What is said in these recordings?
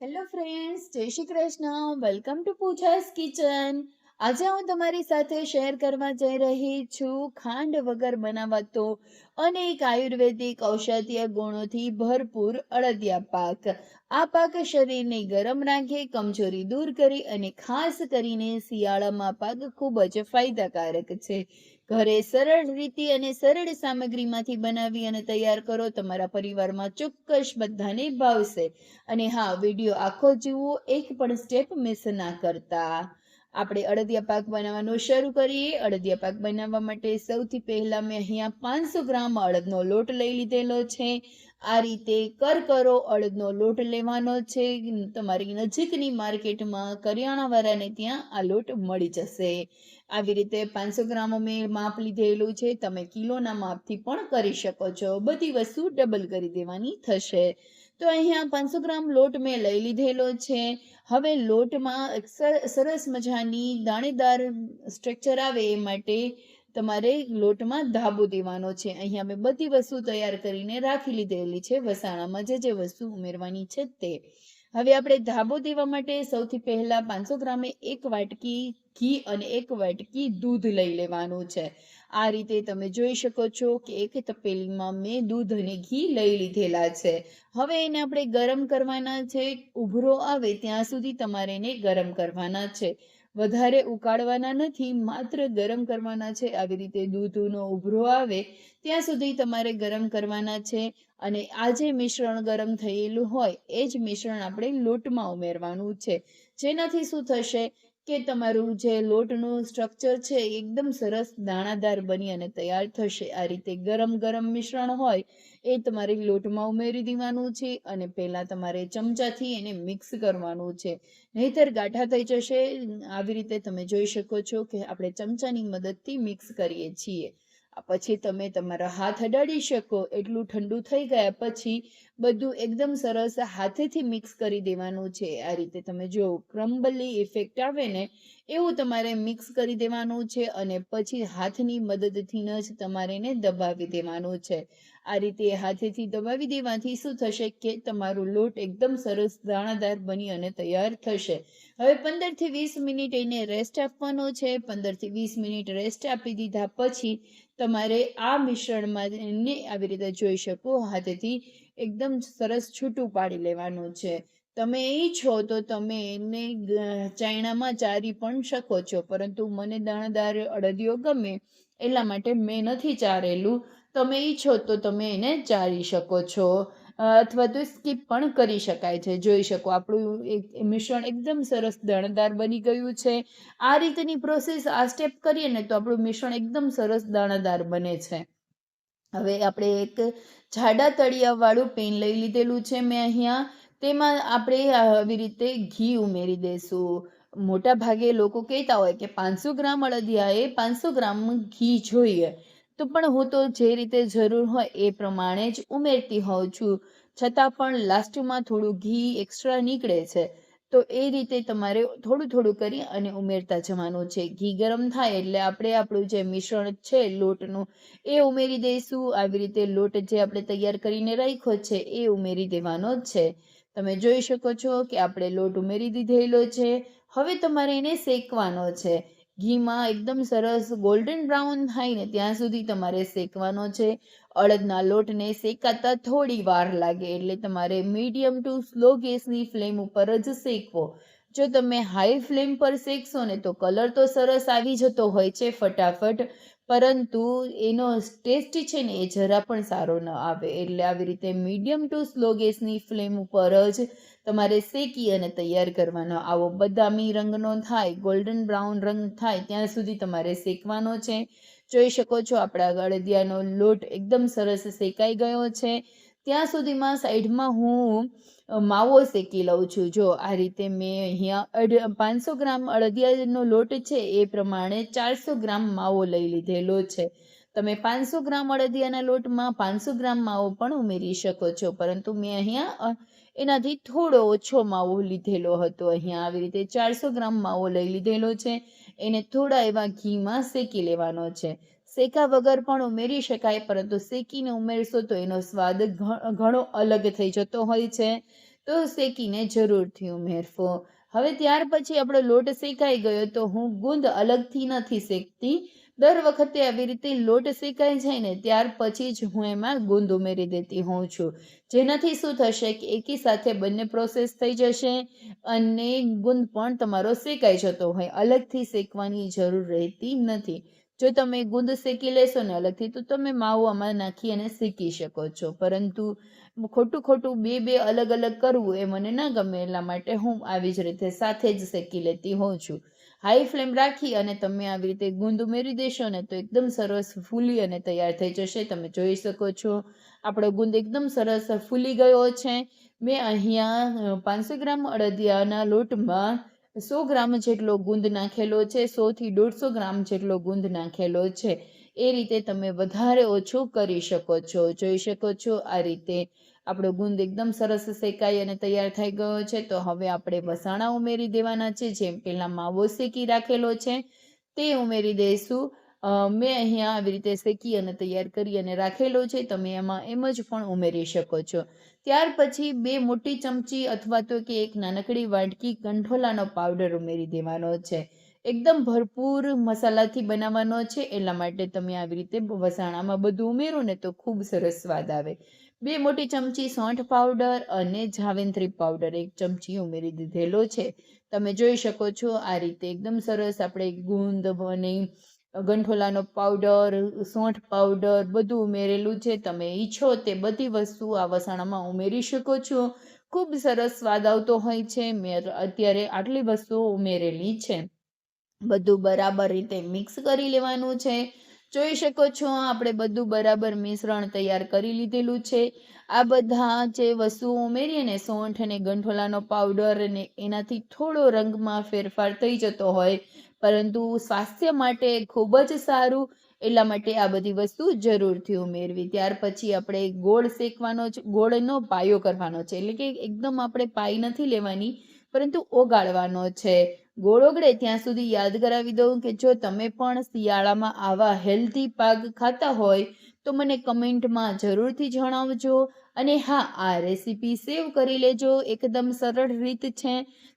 Hello friends જય Shri Krishna. Welcome to Pooja's kitchen આજે હું તમારી સાથે શેર કરવા જઈ રહી છું ખાંડ વગર બનાવાતો અનેક આયુર્વેદિક ઔષધીય ગુણોથી ભરપૂર અળદિયા પાક. આ પાક શરીરને ગરમ રાખે, કમજોરી દૂર કરી અને ખાસ કરીને શિયાળામાં પાક ખૂબ જ ફાયદાકારક છે. ઘરે સરળ રીતે અને સરળ સામગ્રીમાંથી બનાવી અને તૈયાર કરો, તમારા પરિવારમાં ચોક્કસ બધાને ભાવશે. અને હા, વીડિયો આખો જુઓ એક પણ સ્ટેપ મિસ ના કરતા. આપણે અડદિયા પાક બનાવવાનું શરૂ કરીએ. અડદિયા પાક બનાવવા માટે સૌથી પહેલાં મેં અહીંયા પાંચસો ગ્રામ અડદનો લોટ લઈ લીધેલો છે. આ રીતે કરકરો અડદનો લોટ લેવાનો છે. તમારી નજીકની માર્કેટમાં કરિયાણાવાળાને ત્યાં આ લોટ મળી જશે. આવી રીતે પાંચસો ગ્રામ મેં માપ લીધેલું છે. તમે કિલોના માપથી પણ કરી શકો છો. બધી વસ્તુ ડબલ કરી દેવાની થશે. તો અહીંયા પાંચસો ગ્રામ લોટ મેં લઈ લીધેલો છે. હવે લોટમાં સરસ મજાની દાણેદાર સ્ટ્રક્ચર આવે એ માટે તમારે લોટમાં ધાબો દેવાનો છે. અહીંયા મેં બધી વસ્તુ તૈયાર કરીને રાખી લીધેલી છે. વસાણામાં જે જે વસ્તુ ઉમેરવાની છે તે. હવે આપણે ધાબો દેવા માટે સૌથી પહેલા પાંચસો ગ્રામે એક વાટકી ઘી અને એક વાટકી દૂધ લઈ લેવાનું છે. આ રીતે તમે જોઈ શકો છો કે એક તપેલીમાં મેં દૂધ અને ઘી લઈ લીધેલા છે. હવે એને આપણે ગરમ કરવાના છે. ઉભરો આવે ત્યાં સુધી તમારે એને ગરમ કરવાના છે. વધારે ઉકાળવાના નથી, માત્ર ગરમ કરવાના છે. આવી રીતે દૂધનો ઉભરો આવે ત્યાં સુધી તમારે ગરમ કરવાના છે. અને આ જે મિશ્રણ ગરમ થયેલું હોય, એ જ મિશ્રણ આપણે લોટમાં ઉમેરવાનું છે. જેનાથી શું થશે? કે તમારું જે લોટનું સ્ટ્રક્ચર છે એકદમ સરસ દાણાદાર બની અને તૈયાર થશે. આ રીતે ગરમ ગરમ મિશ્રણ હોય એ તમારે લોટમાં ઉમેરી દેવાનું છે અને પહેલાં તમારે ચમચાથી એને મિક્સ કરવાનું છે. નહીતર ગાંઠા થઈ જશે. આવી રીતે તમે જોઈ શકો છો કે આપણે ચમચાની મદદથી મિક્સ કરીએ છીએ. પછી તમે તમારા હાથ અડાડી શકો. એટલું ઠંડુ થઈ ગયા પછી બધું એકદમ સરસ હાથેથી મિક્સ કરી દેવાનું છે. આ રીતે તમે જો ક્રમ્બલી ઇફેક્ટ આવે ને, એવું તમારે મિક્સ કરી દેવાનું છે અને પછી હાથની મદદથી જ તમારે એને દબાવી દેવાનું છે. આ રીતે હાથેથી દબાવી દેવાથી શું થશે કે તમારું લોટ એકદમ સરસ દાણાદાર બની અને તૈયાર થશે. હવે પંદરથી વીસ મિનિટ એને રેસ્ટ આપવાનો છે. પંદરથી વીસ મિનિટ રેસ્ટ આપી દીધા પછી તમારે આ મિશ્રણમાં આવી રીતે જોઈ શકો, હાથેથી એકદમ સરસ છૂટું પાડી લેવાનું છે. તમે એ છો તો તમે એને ચાઇણામાં ચારી પણ શકો છો. પરંતુ મને દાણાદાર અડદિયો ગમે એટલા માટે મેં નથી ચારેલું. તમે ઈચ્છો તો તમે એને ચારી શકો છો. અથવા તો સ્કીપ પણ કરી શકાય છે, જોઈ શકો. આપણું એક મિશ્રણ એકદમ સરસ દાણેદાર બની ગયું છે. આ રીતની પ્રોસેસ આ સ્ટેપ કરીએ ને તો આપણું મિશ્રણ એકદમ સરસ દાણાદાર બને છે. હવે આપણે એક જાડા તળિયાવાળું પેન લઈ લીધેલું છે મેં અહીંયા. તેમાં આપણે આવી રીતે ઘી ઉમેરી દઈશું મોટા ભાગે લોકો કહેતા હોય કે પાંચસો ગ્રામ અળદિયાએ પાંચસો ગ્રામ ઘી જોઈએ. તો પણ હું તો જે રીતે જરૂર હોય એ પ્રમાણે જ ઉમેરતી હોઉં છું. છતાં પણ લાસ્ટમાં થોડું ઘી એક્સ્ટ્રા નીકળે છે. તો એ રીતે તમારે થોડું થોડું કરી અને ઉમેરતા જવાનું છે. ઘી ગરમ થાય એટલે આપણે આપણું જે મિશ્રણ છે લોટનું એ ઉમેરી દઈશું. આવી રીતે લોટ જે આપણે તૈયાર કરીને રાખ્યો છે એ ઉમેરી દેવાનો છે. તમે જોઈ શકો છો કે આપણે લોટ ઉમેરી દીધેલો છે. હવે તમારે એને શેકવાનો છે. ઘીમાં એકદમ સરસ ગોલ્ડન બ્રાઉન થાય ને ત્યાં સુધી તમારે શેકવાનો છે. અડદના લોટને શેકાતા થોડી વાર લાગે એટલે તમારે મીડિયમ ટુ સ્લો ગેસની ફ્લેમ ઉપર જ શેકવો. જો તમે હાઈ ફ્લેમ પર શેકશો ને તો કલર તો સરસ આવી જતો હોય છે ફટાફટ. પરંતુ એનો ટેસ્ટ છે ને એ જરા પણ સારો ન આવે. એટલે આવી રીતે મીડિયમ ટુ સ્લો ગેસની ફ્લેમ ઉપર જ તમારે શેકી અને તૈયાર કરવાનો. આવો બદામી રંગનો થાય ગોલ્ડન બ્રાઉન રંગ થાય, ત્યાં સુધી તમારે શેકવાનો છે. જોઈ શકો છો, આપણા ગળદિયાનો લોટ એકદમ સરસ શેકાઈ ગયો છે. ત્યાં સુધીમાં સાઈડમાં હું માવો શેકી લઉં છું. જો, આ રીતે મેં અહીંયા પાંચસો ગ્રામ અડદિયાનો લોટ છે, એ પ્રમાણે ચારસો ગ્રામ માવો લઈ લીધેલો છે. તમે પાંચસો ગ્રામ અડદિયાના લોટમાં પાંચસો ગ્રામ માવો પણ ઉમેરી શકો છો. પરંતુ મેં અહીંયા એનાથી થોડો ઓછો માવો લીધેલો હતો. અહીંયા આવી રીતે ચારસો ગ્રામ માવો લઈ લીધેલો છે. એને થોડા એવા ઘીમાં શેકી લેવાનો છે. શેકા વગર પણ ઉમેરી શકાય, પરંતુ શેકીને ઉમેરશો તો એનો સ્વાદ ઘણો અલગ થઈ જતો હોય છે. તો શેકીને જરૂરથી ઉમેરવો હવે ત્યાર પછી આપણો લોટ શેકાઈ ગયો તો હું ગુંદ અલગથી નથી શેકતી. દર વખતે આવી રીતે લોટ શેકાઈ જાય ને ત્યાર પછી જ હું એમાં ગુંદ ઉમેરી દેતી હોઉં છું. જેનાથી શું થશે કે એકી સાથે બંને પ્રોસેસ થઈ જશે અને ગુંદ પણ તમારો શેકાઈ જતો હોય. અલગથી શેકવાની જરૂર રહેતી નથી. જો તમે ગુંદ શેકી લેશો ને અલગથી, તો તમે માવો આમાં નાખી અને શેકી શકો છો. પરંતુ ખોટું ખોટું બે બે અલગ અલગ કરવું એ મને ના ગમે, એટલા માટે હું આવી જ રીતે સાથે જ શેકી લેતી હોઉં છું. હાઈ ફ્લેમ રાખી અને તમે આવી રીતે ગુંદ ઉમેરી દેશો ને તો એકદમ સરસ ફૂલી અને તૈયાર થઈ જશે. તમે જોઈ શકો છો, આપણો ગુંદ એકદમ સરસ ફૂલી ગયો છે. મેં અહીંયા પાંચસો ગ્રામ અડદિયાના લોટમાં સો ગ્રામ જેટલો ગુંદ નાખેલો છે, સોથી દોઢસો ગ્રામ જેટલો ગુંદ નાખેલો છે. એ રીતે તમે વધારે ઓછું કરી શકો છો. જોઈ શકો છો આ રીતે આપણો ગુંદ એકદમ સરસ શેકાઈ અને તૈયાર થઈ ગયો છે. તો હવે આપણે વસાણા ઉમેરી દેવાના છે. જેમ પહેલાં માવો શેકી રાખેલો છે, તે ઉમેરી દઈશું. મેં અહીંયા આવી રીતે શેકી અને તૈયાર કરી અને રાખેલો છે. તમે એમાં એમ જ પણ ઉમેરી શકો છો. ત્યાર પછી બે મોટી ચમચી અથવા તો કે એક નાનકડી વાટકી કંઠોલાનો પાવડર ઉમેરી દેવાનો છે. એકદમ ભરપૂર મસાલાથી બનાવવાનો છે. એટલા માટે તમે આવી રીતે વસાણામાં બધું ઉમેરો ને તો ખૂબ સરસ સ્વાદ આવે. બે મોટી ચમચી સોંઠ પાવડર અને જાવેન્ત્રી પાવડર એક ચમચી ઉમેરી દીધેલો છે. તમે જોઈ શકો છો આ રીતે એકદમ સરસ આપણે ગુંદ અને ગંઠોલાનો પાવડર સોંઠ પાવડર બધું ઉમેરેલું છે. તમે ઈચ્છો તે બધી વસ્તુ આ વસાણામાં ઉમેરી શકો છો. ખૂબ સરસ સ્વાદ આવતો હોય છે. મેં અત્યારે આટલી વસ્તુઓ ઉમેરેલી છે. બધું બરાબર રીતે મિક્સ કરી લેવાનું છે. જોઈ શકો છો, આપણે બધું બરાબર મિશ્રણ તૈયાર કરી લીધેલું છે. આ બધા જે વસ્તુઓ ઉમેરીએ ને, સોંઠ અને ગંઠોલાનો પાવડર અને એનાથી થોડો રંગમાં ફેરફાર થઈ જતો હોય. પરંતુ સ્વાસ્થ્ય માટે ખૂબ જ સારું, એટલા માટે આ બધી વસ્તુ જરૂરથી ઉમેરવી. ત્યાર પછી આપણે ગોળ શેકવાનો ગોળનો પાયો કરવાનો છે. એટલે કે એકદમ આપણે પાઈ નથી લેવાની, પરંતુ ઓગાળવાનો છે. ગોળ ઓગળે ત્યાં સુધી યાદ કરાવી દઉં કે જો તમે પણ શિયાળામાં આવા હેલ્ધી પાક ખાતા હોય, તો મને કમેન્ટમાં જરૂરથી જણાવજો. અને હા, આ રેસીપી સેવ કરી લેજો. એકદમ સરળ રીત છે.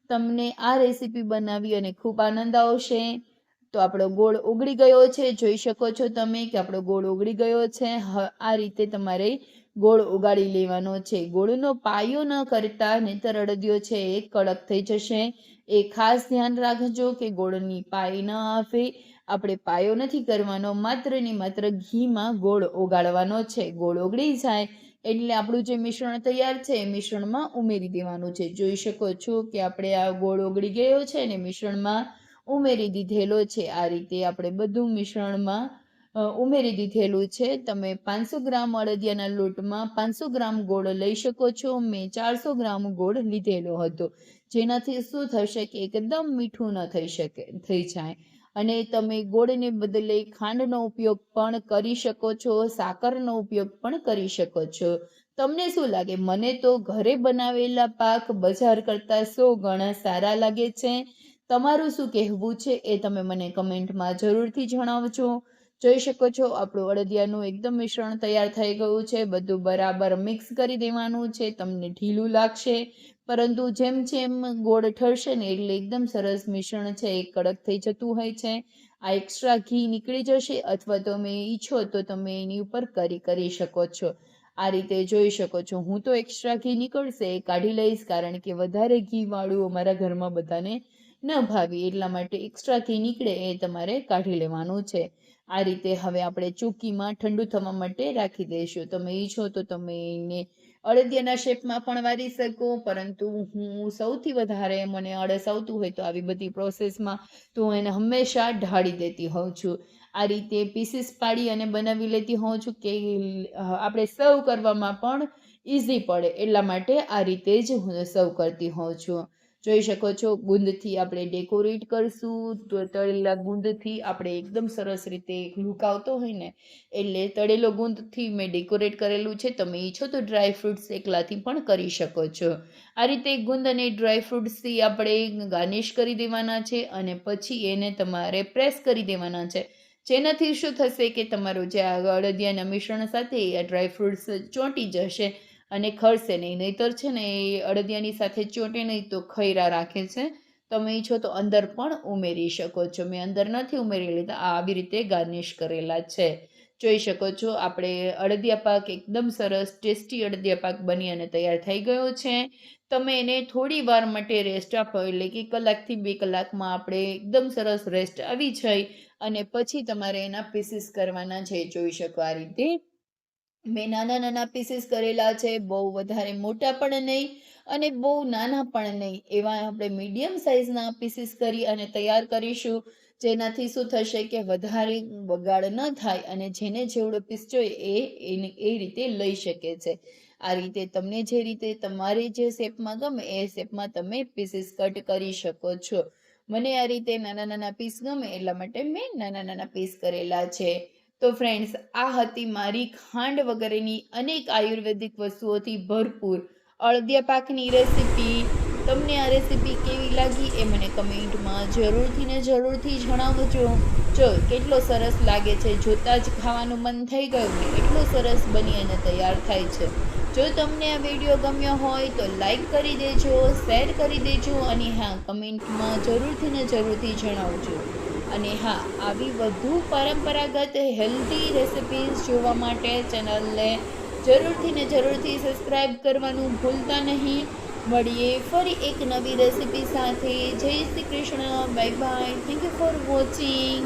તમને આ રેસીપી બનાવી અને ખૂબ આનંદ આવશે. તો આપણો ગોળ ઓગળી ગયો છે. જોઈ શકો છો તમે કે આપણો ગોળ ઓગળી ગયો છે. આ રીતે તમારે ગોળ ઉગાડી લેવાનો છે. ગોળનો પાયો ન કરતા નહીતર અડદિયો છે એ કડક થઈ જશે. એ ખાસ ધ્યાન રાખજો કે ગોળની પાય ન આવે. આપણે પાયો નથી કરવાનો. માત્ર ને માત્ર ઘીમાં ગોળ ઓગાળવાનો છે. ગોળ ઓગળી જાય એટલે આપણું જે મિશ્રણ તૈયાર છે એ મિશ્રણમાં ઉમેરી દેવાનું છે. જોઈ શકો છો કે આપણે આ ગોળ ઓગળી ગયો છે અને મિશ્રણમાં ઉમેરી દીધેલો છે. આ રીતે આપણે બધું મિશ્રણમાં ઉમેરી દીધેલું છે. તમે પાંચસો ગ્રામ અડદિયાના લોટમાં પાંચસો ગ્રામ ગોળ લઈ શકો છો. મેં ચારસો ગ્રામ ગોળ લીધેલો હતો. જેનાથી શું થશે કે એકદમ મીઠું ન થઈ શકે, થઈ જાય. અને તમે ગોળને બદલે ખાંડનો ઉપયોગ પણ કરી શકો છો, સાકરનો ઉપયોગ પણ કરી શકો છો. તમને શું લાગે? મને તો ઘરે બનાવેલા પાક બજાર કરતાં સો ગણા સારા લાગે છે. તમારું શું કહેવું છે એ તમે મને કમેન્ટમાં જરૂરથી જણાવજો. જોઈ શકો છો, આપણું અડદિયાનું એકદમ મિશ્રણ તૈયાર થઈ ગયું છે, બધું બરાબર મિક્સ કરી દેવાનું છે, તમને ઢીલું લાગશે. પરંતુ જેમ જેમ ગોળ ઠરશે ને એટલે એકદમ સરસ મિશ્રણ છે, એ કડક થઈ જતું હોય છે. આ એક્સ્ટ્રા ઘી નીકળી જશે અથવા તમે ઈચ્છો તો તમે એની ઉપર કરી કરી શકો છો. આ રીતે જોઈ શકો છો, હું તો એક્સ્ટ્રા ઘી નીકળશે, એ કાઢી લઈશ, કારણ કે વધારે ઘીવાળું અમારા ઘરમાં બધાને ન ભાવી એટલા માટે એક્સ્ટ્રા ઘી નીકળે એ તમારે કાઢી લેવાનું છે. આ રીતે હવે આપણે ચૂકીમાં ઠંડુ થવા માટે રાખી દઈશું. તમે ઈચ્છો તો તમે એને અડદિયાના શેપમાં પણ વારી શકો, પરંતુ હું સૌથી વધારે મને આળસ આવતું હોય તો આવી બધી પ્રોસેસમાં તો હું એને હંમેશા ઢાળી દેતી હોઉં છું. આ રીતે પીસીસ પાડી અને બનાવી લેતી હોઉં છું કે આપણે સર્વ કરવામાં પણ ઇઝી પડે. એટલા માટે આ રીતે જ હું સર્વ કરતી હોઉં છું. જોઈ શકો છો, ગુંદથી આપણે ડેકોરેટ કરશું, તો તળેલા ગુંદથી આપણે એકદમ સરસ રીતે લુક આવતો હોય ને, એટલે તળેલો ગુંદથી મેં ડેકોરેટ કરેલું છે, તમે ઈચ્છો તો ડ્રાય ફ્રૂટ્સ એકલાથી પણ કરી શકો છો. આ રીતે ગુંદ અને ડ્રાય ફ્રૂટ્સથી આપણે ગાર્નિશ કરી દેવાના છે અને પછી એને તમારે પ્રેસ કરી દેવાના છે. જેનાથી શું થશે કે તમારું જે આ અડદિયાના મિશ્રણ સાથે આ ડ્રાય ફ્રૂટ્સ ચોંટી જશે. અને ખરશે નહીં. નહીંતર છે ને એ અડદિયાની સાથે ચોંટે નહીં તો ખૈરા રાખે છે. તમે ઈચ્છો તો અંદર પણ ઉમેરી શકો છો. મેં અંદર નથી ઉમેરી લીધા. આ આવી રીતે ગાર્નિશ કરેલા છે. જોઈ શકો છો, આપણે અડદિયા પાક એકદમ સરસ ટેસ્ટી અડદિયા પાક બની અને તૈયાર થઈ ગયો છે. તમે એને થોડી વાર માટે રેસ્ટ આપો, એટલે કે કલાકથી બે કલાકમાં આપણે એકદમ સરસ રેસ્ટ આવી જાય અને પછી તમારે એના પીસીસ કરવાના છે. જોઈ શકો આ રીતે. મેં નાના નાના પીસીસ કરેલા છે, બહુ વધારે મોટા પણ નહીં અને બહુ નાના પણ નહીં. એવા આપણે મીડિયમ સાઇઝના પીસીસ કરી અને તૈયાર કરીશું, જેનાથી શું થશે કે વધારે બગાડ ન થાય અને જેને જેવડો પીસ જોઈએ એ એ રીતે લઈ શકે છે. આ રીતે તમને જે રીતે તમારે જે શેપમાં ગમે એ શેપમાં તમે પીસીસ કટ કરી શકો છો. મને આ રીતે નાના નાના પીસ ગમે એટલા માટે મેં નાના નાના પીસ કરેલા છે. તો ફ્રેન્ડ્સ આ હતી મારી ખાંડ વગેરેની અનેક આયુર્વેદિક વસ્તુઓથી ભરપૂર. અળદિયા પાકની રેસીપી તમને આ રેસીપી કેવી લાગી એ મને કમેન્ટમાં જરૂરથી ને જરૂરથી જણાવજો. જો કેટલો સરસ લાગે છે, જોતાં જ ખાવાનું મન થઈ ગયું ને એટલો સરસ બની અને તૈયાર થાય છે. જો તમને આ વીડિયો ગમ્યો હોય તો લાઈક કરી દેજો શેર કરી દેજો અને હા, કમેન્ટમાં જરૂરથી ને જરૂરથી જણાવજો. અને હા, આવી વધુ પરંપરાગત હેલ્ધી રેસિપીઝ જોવા માટે ચેનલને જરૂરથી ને જરૂરથી સબસ્ક્રાઈબ કરવાનું ભૂલતા નહીં. મળીએ ફરી એક નવી રેસિપી સાથે. જય Shri Krishna. Bye bye thank you for watching